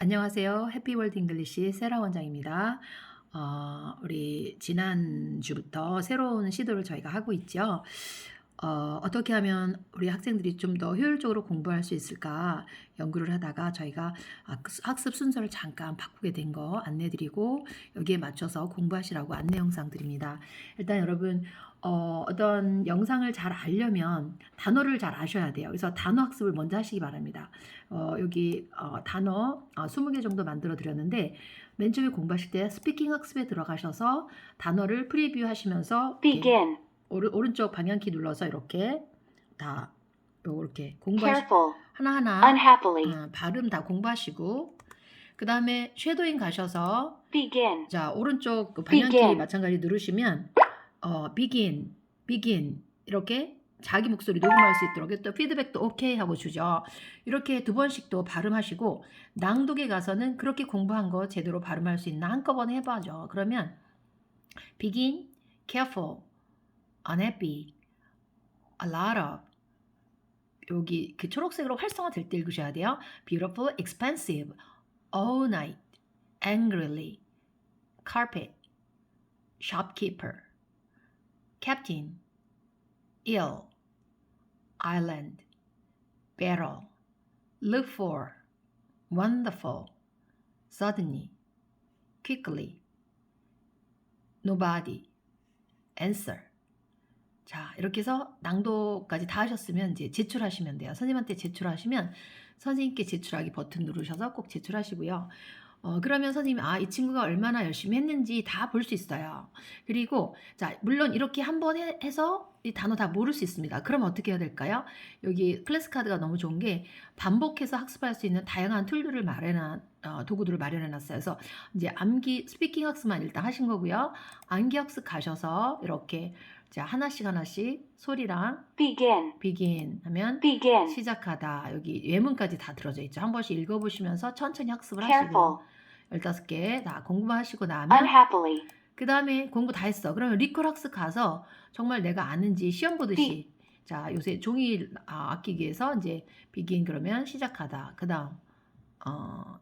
안녕하세요. 해피월드 잉글리시 세라 원장입니다. 어, 우리 지난주부터 새로운 시도를 저희가 하고 있죠. 어, 어떻게 하면 우리 학생들이 좀 더 효율적으로 공부할 수 있을까 연구를 하다가 저희가 학- 학습 순서를 잠깐 바꾸게 된 거 안내드리고 여기에 맞춰서 공부하시라고 안내 영상 드립니다. 일단 여러분 어, 어떤 영상을 잘 알려면 단어를 잘 아셔야 돼요. 그래서 단어 학습을 먼저 하시기 바랍니다. 어, 여기 어, 단어 어, 20개 정도 만들어 드렸는데 맨 처음에 공부하실 때 스피킹 학습에 들어가셔서 단어를 프리뷰 하시면서 Begin. 오른, 오른쪽 방향키 눌러서 이렇게 다 이렇게 공부하시. 하나하나. 어, 발음 다 공부하시고 그 다음에 쉐도잉 가셔서 Begin. 자 오른쪽 그 방향키 Begin. 마찬가지 누르시면 어 begin, begin 이렇게 자기 목소리 녹음할 수 있도록 또 피드백도 오케이 하고 주죠. 이렇게 두 번씩 또 발음하시고 낭독에 가서는 그렇게 공부한 거 제대로 발음할 수 있나 한꺼번에 해봐죠. 그러면 begin, careful, unhappy, a lot of 여기 그 초록색으로 활성화될 때 읽으셔야 돼요. beautiful, expensive, all night, angrily, carpet, shopkeeper, captain, ill, island, barrel, look for, wonderful, suddenly, quickly, nobody, answer. 자, 이렇게 해서 낭독까지 다 하셨으면 이제 제출하시면 돼요. 선생님한테 제출하시면 선생님께 제출하기 버튼 누르셔서 꼭 제출하시고요. 어, 그러면 선생님이 아, 이 친구가 얼마나 열심히 했는지 다 볼 수 있어요. 그리고 자, 물론 이렇게 한 번 해서 이 단어 다 모를 수 있습니다. 그럼 어떻게 해야 될까요? 여기 클래스 카드가 너무 좋은 게 반복해서 학습할 수 있는 다양한 툴들을 마련한 어, 도구들을 마련해 놨어요. 그래서 이제 암기 스피킹 학습만 일단 하신 거고요. 암기 학습 가셔서 이렇게 자, 하나씩 하나씩 소리랑 Begin. begin 하면 Begin. 시작하다. 여기 예문까지 다 들어져 있죠. 한 번씩 읽어 보시면서 천천히 학습을 하시고 Careful. 15개 다 공부하시고 나면 Unhappily. 그 다음에 공부 다 했어. 그러면 리콜 학습 가서 정말 내가 아는지 시험 보듯이 자 요새 종이 아, 아끼기 위해서 이제 begin 그러면 시작하다. 그 다음 어,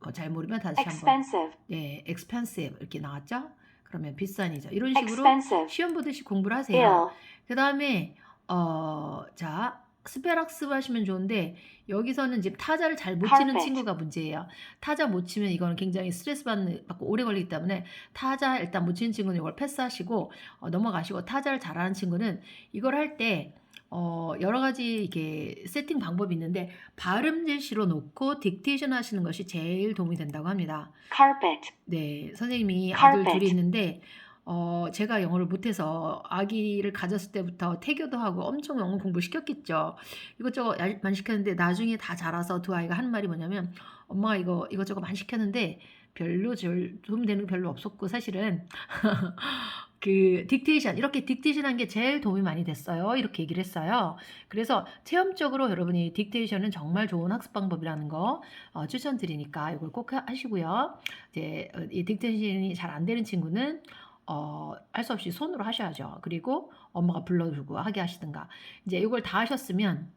어, 잘 모르면 다시 한번 Expensive. 네, expensive 이렇게 나왔죠? 그러면 비싼이죠. 이런 식으로 Expensive. 시험 보듯이 공부를 하세요. 그 다음에 어, 자 스펠 학습하시면 좋은데 여기서는 지금 타자를 잘 못 치는. 친구가 문제예요. 타자 못 치면 이거는 굉장히 스트레스 받는 받고 오래 걸리기 때문에 타자 일단 못 치는 친구는 이걸 패스하시고 어, 넘어가시고 타자를 잘하는 친구는 이걸 할때 어, 여러 가지 이게 세팅 방법이 있는데 발음 제시로 놓고 딕테이션 하시는 것이 제일 도움이 된다고 합니다. Carpet. 네, 선생님이 아들 Carpet. 둘이 있는데 어, 제가 영어를 못해서 아기를 가졌을 때부터 태교도 하고 엄청 영어 공부 시켰겠죠. 이것저것 야- 많이 시켰는데 나중에 다 자라서 두 아이가 하는 말이 뭐냐면 엄마가 이거 이것저것 많이 시켰는데 별로 절 도움되는 게 별로 없었고 사실은 그 딕테이션 이렇게 딕테이션 한 게 제일 도움이 많이 됐어요. 이렇게 얘기를 했어요. 그래서 체험적으로 여러분이 딕테이션은 정말 좋은 학습 방법이라는 거 어, 추천드리니까 이걸 꼭 하- 하시고요. 이제 어, 이 딕테이션이 잘 안 되는 친구는 어, 할 수 없이 손으로 하셔야죠. 그리고 엄마가 불러주고 하게 하시든가. 이제 이걸 다 하셨으면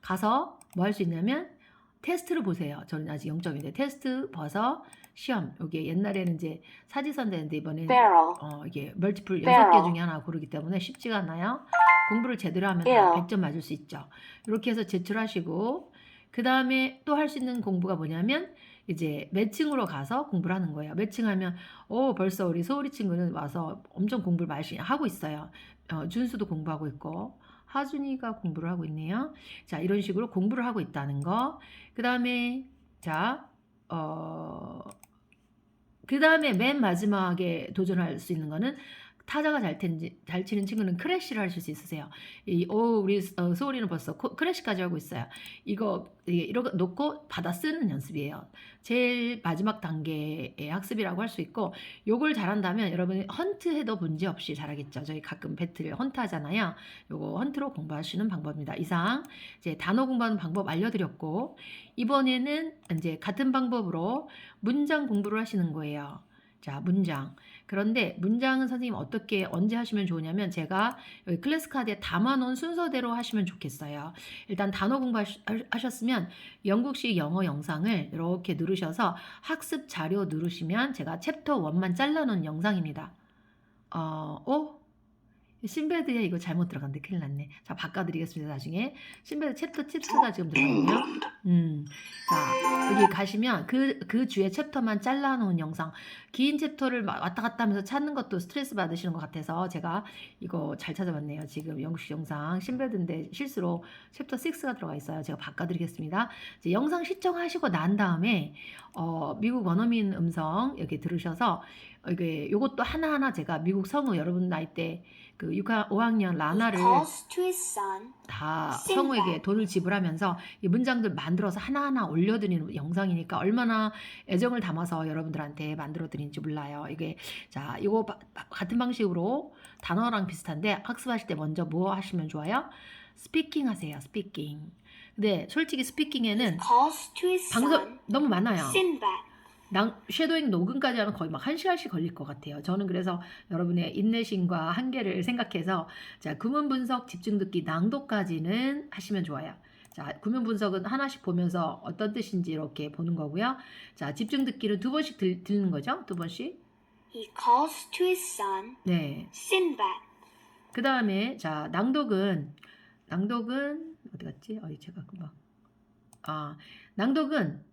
가서 뭐 할 수 있냐면 테스트를 보세요. 저는 아직 0점인데 테스트 봐서 시험. 여기 옛날에는 이제 사지선 되는데 이번에는 Barrel. 어, 이게 멀티플 Barrel. 6개 중에 하나 고르기 때문에 쉽지가 않아요. 공부를 제대로 하면 다 Yeah. 100점 맞을 수 있죠. 이렇게 해서 제출하시고 그 다음에 또 할 수 있는 공부가 뭐냐면 이제 매칭으로 가서 공부를 하는 거예요. 매칭하면 오 벌써 우리 소울이 친구는 와서 엄청 공부를 많이 하고 있어요. 어, 준수도 공부하고 있고 하준이가 공부를 하고 있네요. 자 이런 식으로 공부를 하고 있다는 거. 그 다음에 자 어. 그 다음에 맨 마지막에 도전할 수 있는 거는 타자가 잘, 텐지, 잘 치는 친구는 크래쉬를 하실 수 있으세요. 이, 오, 우리 어, 소울이는 벌써 코- 크래쉬까지 하고 있어요. 이거, 이렇게 놓고 받아 쓰는 연습이에요. 제일 마지막 단계의 학습이라고 할 수 있고, 요걸 잘한다면 여러분이 헌트 해도 문제 없이 잘하겠죠. 저희 가끔 배틀 헌트 하잖아요. 요거 헌트로 공부하시는 방법입니다. 이상 이제 단어 공부하는 방법 알려드렸고, 이번에는 이제 같은 방법으로 문장 공부를 하시는 거예요. 자, 문장. 그런데 문장은 선생님 어떻게 언제 하시면 좋으냐면 제가 여기 클래스 카드에 담아 놓은 순서대로 하시면 좋겠어요. 일단 단어 공부하셨으면 영국식 영어 영상을 이렇게 누르셔서 학습 자료 누르시면 제가 챕터 1만 잘라 놓은 영상입니다. 어, 어? 신베드에 이거 잘못 들어갔는데 큰일 났네. 자, 바꿔드리겠습니다, 나중에. 신베드 챕터 칩스가 지금 들어갔네요. 음. 자, 여기 가시면 그, 그 주에 챕터만 잘라놓은 영상. 긴 챕터를 막 왔다 갔다 하면서 찾는 것도 스트레스 받으시는 것 같아서 제가 이거 잘 찾아봤네요. 지금 영국식 영상. 신베드인데 실수로 챕터 6가 들어가 있어요. 제가 바꿔드리겠습니다. 이제 영상 시청하시고 난 다음에, 어, 미국 원어민 음성 이렇게 들으셔서 이게 요것도 하나하나 제가 미국 성우 여러분 나이 때 그 6학, 5학년 라나를 다. 성우에게 돈을 지불하면서 이 문장들 만들어서 하나하나 올려드리는 영상이니까 얼마나 애정을 담아서 여러분들한테 만들어 드린지 몰라요. 이게 자 이거 바- 바- 같은 방식으로 단어랑 비슷한데 학습하실 때 먼저 뭐 하시면 좋아요? 스피킹 하세요. 스피킹. 근데 솔직히 스피킹에는 방송 너무 많아요. Sinbad. 낭, 쉐도잉 녹음까지 하면 거의 막한 시간씩 걸릴 것 같아요. 저는 그래서 여러분의 인내심과 한계를 생각해서 자 구문 분석, 집중 듣기, 낭독까지는 하시면 좋아요. 자 구문 분석은 하나씩 보면서 어떤 뜻인지 이렇게 보는 거고요. 자 집중 듣기는 두 번씩 들, 듣는 거죠. 두 번씩. He calls to his son, 네. Sinbad. 그 다음에 자 낭독은 낭독은 어디 갔지? 어디 제가 금방 아 낭독은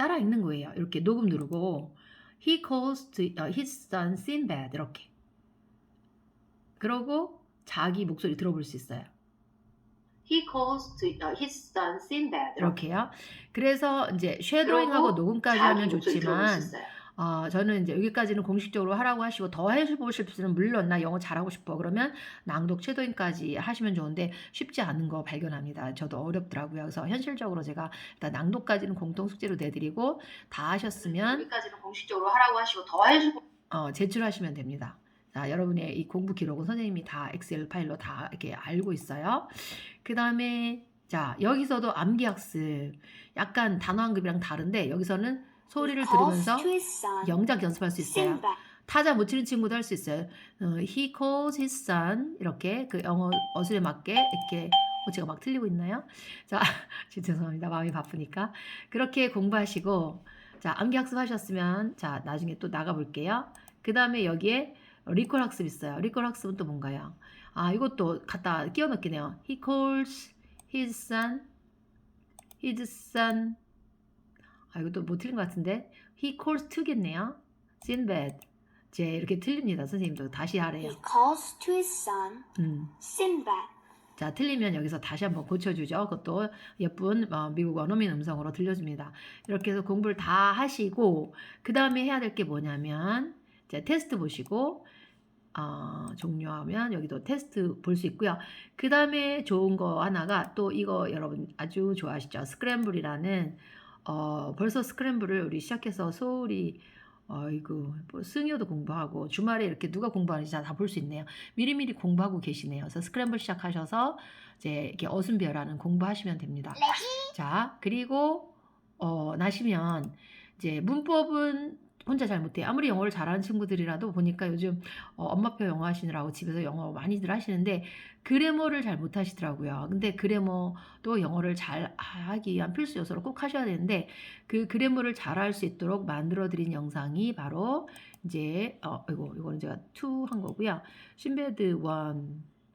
따라 읽는 거예요. 이렇게 녹음 누르고 he calls to uh, his son Sinbad 이렇게 그러고 자기 목소리 들어볼 수 있어요. He calls to uh, his son Sinbad 이렇게요. 그래서 이제 쉐도잉하고 녹음까지 하면 좋지만 어, 저는 이제 여기까지는 공식적으로 하라고 하시고 더 해보실 분은 물론 나 영어 잘하고 싶어 그러면 낭독 쉐도잉까지 하시면 좋은데 쉽지 않은 거 발견합니다. 저도 어렵더라고요. 그래서 현실적으로 제가 일단 낭독까지는 공통 숙제로 내드리고 다 하셨으면 여기까지는 공식적으로 하라고 하시고 더 해주고 어, 제출하시면 됩니다. 자, 여러분의 이 공부 기록은 선생님이 다 엑셀 파일로 다 이렇게 알고 있어요. 그 다음에 자 여기서도 암기 학습 약간 단어 한급이랑 다른데 여기서는 소리를 들으면서 영작 연습할 수 있어요. 타자 못 치는 친구도 할 수 있어요. 어, he calls his son 이렇게 그 영어 어술에 맞게 이렇게 어, 제가 막 틀리고 있나요? 자, 죄송합니다. 마음이 바쁘니까 그렇게 공부하시고 자 암기 학습하셨으면 자 나중에 또 나가 볼게요. 그 다음에 여기에 리콜 학습 있어요. 리콜 학습은 또 뭔가요? 아 이것도 갖다 끼워 넣기네요. He calls his son, his son. 아 이것도 못 틀린 것 같은데 he calls to겠네요. Sinbad. 제 이렇게 틀립니다. 선생님도 다시 하래요. He calls to his son, 음. Sinbad. 자 틀리면 여기서 다시 한번 고쳐주죠. 그것도 예쁜 어, 미국 원어민 음성으로 들려줍니다. 이렇게 해서 공부를 다 하시고 그 다음에 해야 될 게 뭐냐면 이제 테스트 보시고 어, 종료하면 여기도 테스트 볼 수 있고요. 그 다음에 좋은 거 하나가 또 이거 여러분 아주 좋아하시죠? 스크램블이라는 어, 벌써 스크램블을 우리 시작해서 소울이 어이구 뭐 승효도 공부하고 주말에 이렇게 누가 공부하는지 다 볼 수 있네요. 미리미리 공부하고 계시네요. 그래서 스크램블 시작하셔서 이제 이렇게 어순별하는 공부하시면 됩니다. 자 그리고 어, 나시면 이제 문법은 혼자 잘 못해요. 아무리 영어를 잘하는 친구들이라도 보니까 요즘 어, 엄마표 영어 하시느라고 집에서 영어 많이들 하시는데 그래머를 잘 못하시더라고요. 근데 그래머도 영어를 잘 하기 위한 필수 요소로 꼭 하셔야 되는데 그 그래머를 잘할 수 있도록 만들어드린 영상이 바로 이제 어 이거 이거는 제가 2한 거고요. 신베드 1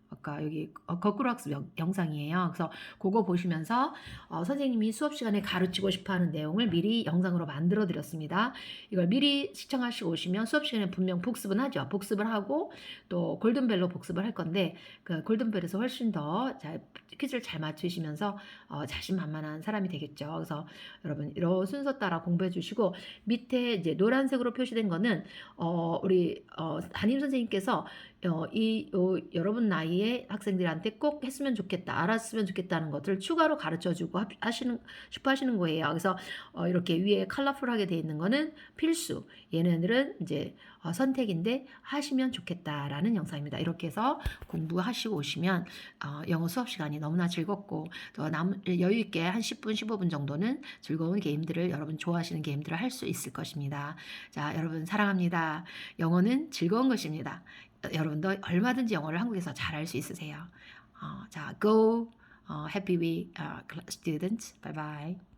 아까 여기 어, 거꾸로 학습 영, 영상이에요. 그래서 그거 보시면서 어, 선생님이 수업 시간에 가르치고 싶어하는 내용을 미리 영상으로 만들어 드렸습니다. 이걸 미리 시청하시고 오시면 수업 시간에 분명 복습은 하죠. 복습을 하고 또 골든벨로 복습을 할 건데 그 골든벨에서 훨씬 더 잘 퀴즈를 잘 맞추시면서 어, 자신만만한 사람이 되겠죠. 그래서 여러분 이런 순서 따라 공부해 주시고 밑에 이제 노란색으로 표시된 거는 어, 우리 어, 담임 선생님께서 어, 이 요, 여러분 나이에 학생들한테 꼭 했으면 좋겠다, 알았으면 좋겠다는 것들을 추가로 가르쳐주고 하- 하시는 싶어 하시는 거예요. 그래서 어, 이렇게 위에 컬러풀하게 돼 있는 거는 필수. 얘네들은 이제 어, 선택인데 하시면 좋겠다라는 영상입니다. 이렇게 해서 공부하시고 오시면 어, 영어 수업 시간이 너무나 즐겁고 또 남, 여유 있게 한 10분, 15분 정도는 즐거운 게임들을 여러분 좋아하시는 게임들을 할 수 있을 것입니다. 자, 여러분 사랑합니다. 영어는 즐거운 것입니다. 어, 여러분도 얼마든지 영어를 한국에서 잘할 수 있으세요. 어, 자, go, 어, happy week, uh, students. Bye bye.